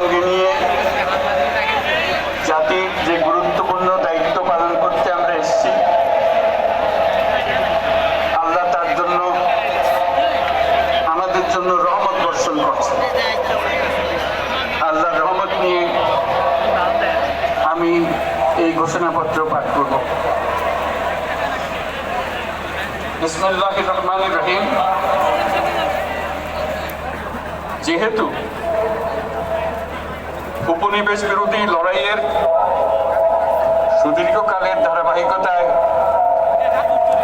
সঙ্গে নিয়ে জাতির যে গুরুত্বপূর্ণ দায়িত্ব পালন করতে আমরা এসেছি, আল্লাহ তার জন্য আমাদের জন্য রহমত বর্ষণ করছে আল্লাহ রহমত নিয়ে আমি এই ঘোষণাপত্র পাঠ করব। বিসমুল্লাহ রহমান রহিম। যেহেতু উপনিবেশ বিরোধী লড়াইয়ের সুদীর্ঘকালের ধারাবাহিকতায়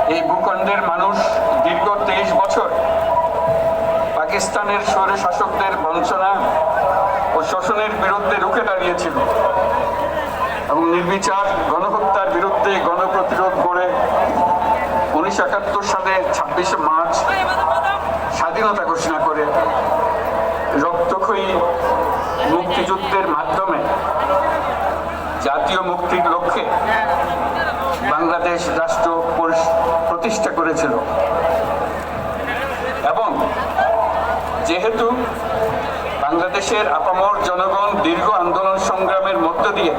এই ভূখণ্ডের মানুষ দীর্ঘ তেইশ বছর পাকিস্তানের স্বৈর শাসকদের বঞ্চনা ও শোষণের বিরুদ্ধে রুখে দাঁড়িয়েছিল এবং নির্বিচার গণহত্যার বিরুদ্ধে গণপ্রতিরোধ গড়ে উনিশশো একাত্তর সালে ছাব্বিশে মার্চ স্বাধীনতা ঘোষণা করে রক্তক্ষয়ী মুক্তিযুদ্ধের মাধ্যমে জাতীয় মুক্তির লক্ষ্যে বাংলাদেশ রাষ্ট্র প্রতিষ্ঠা করেছিল। এবং যেহেতু বাংলাদেশের আপামর জনগণ দীর্ঘ আন্দোলন সংগ্রামের মধ্য দিয়ে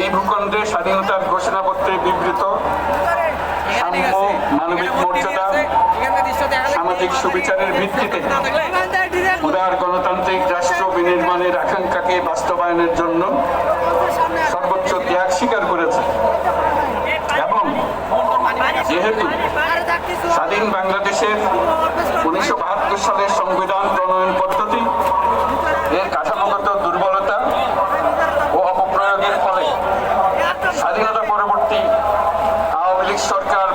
এই ভূখণ্ডে স্বাধীনতার ঘোষণাপত্রে বিবৃত সাম্য মানবিক মর্যাদা, সামাজিক সুবিচারের ভিত্তিতে উদার গণতান্ত্রিক রাষ্ট্র বিনির্মাণের আকাঙ্ক্ষাকে বাস্তবায়নের জন্য সর্বোচ্চ ত্যাগ স্বীকার করেছে। এবং যেহেতু স্বাধীন বাংলাদেশের উনিশশো বাহাত্তর সালের সংবিধান প্রণয়ন পদ্ধতি, এর কাঠামোগত দুর্বলতা ও অপপ্রয়োগের ফলে স্বাধীনতা পরবর্তী আওয়ামী লীগ সরকার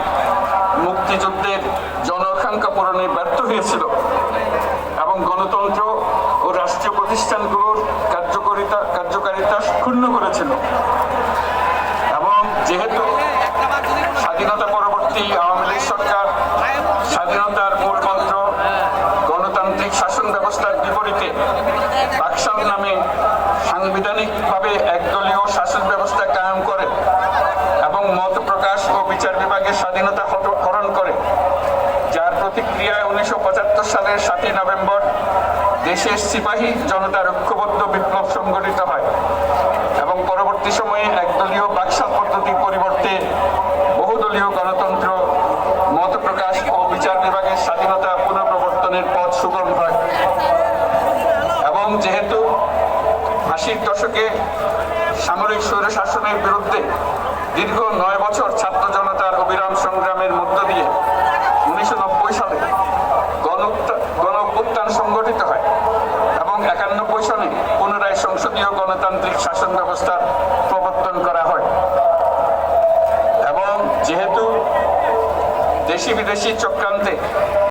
মুক্তিযুদ্ধের জনআকাঙ্ক্ষা পূরণে ব্যর্থ হয়েছিল এবং গণতন্ত্র ও রাষ্ট্রীয় প্রতিষ্ঠানগুলোর কার্যকারিতা কার্যকারিতা ক্ষুণ্ণ করেছিল। এবং যেহেতু স্বাধীনতা পরবর্তী আওয়ামী লীগ সরকার স্বাধীনতার মূল মন্ত্র গণতান্ত্রিক শাসন ব্যবস্থার বিপরীতে বাকশাল নামে সাংবিধানিকভাবে একদলীয় শাসন ব্যবস্থা কায়েম করে এবং মত প্রকাশ ও বিচার বিভাগের স্বাধীনতা হরণ করে, যার প্রতিক্রিয়ায় উনিশশো পঁচাত্তর সালের সাতই নভেম্বর দেশের সিপাহী জনতার ঐক্যবদ্ধ বিপ্লব সংগঠিত হয় এবং পরবর্তী সময়ে একদলীয় বাকশাল পদ্ধতির পরিবর্তে বহুদলীয় গণতন্ত্র, মত প্রকাশ ও বিচার বিভাগের স্বাধীনতা পুনঃপ্রবর্তনের পথ সুগম হয়। এবং যেহেতু আশির দশকে সামরিক স্বৈর শাসনের বিরুদ্ধে দীর্ঘ নয় বছর ছাত্র জনতার অবিরাম সংগ্রামের মধ্য দিয়ে উনিশশো নব্বই সালে গণ গণ অভ্যুত্থান সংগঠিত হয় এবং সনে পুনরায় সংসদীয় গণতান্ত্রিক শাসন ব্যবস্থার প্রবর্তন করা হয়। এবং যেহেতু দেশি বিদেশি চক্রান্তে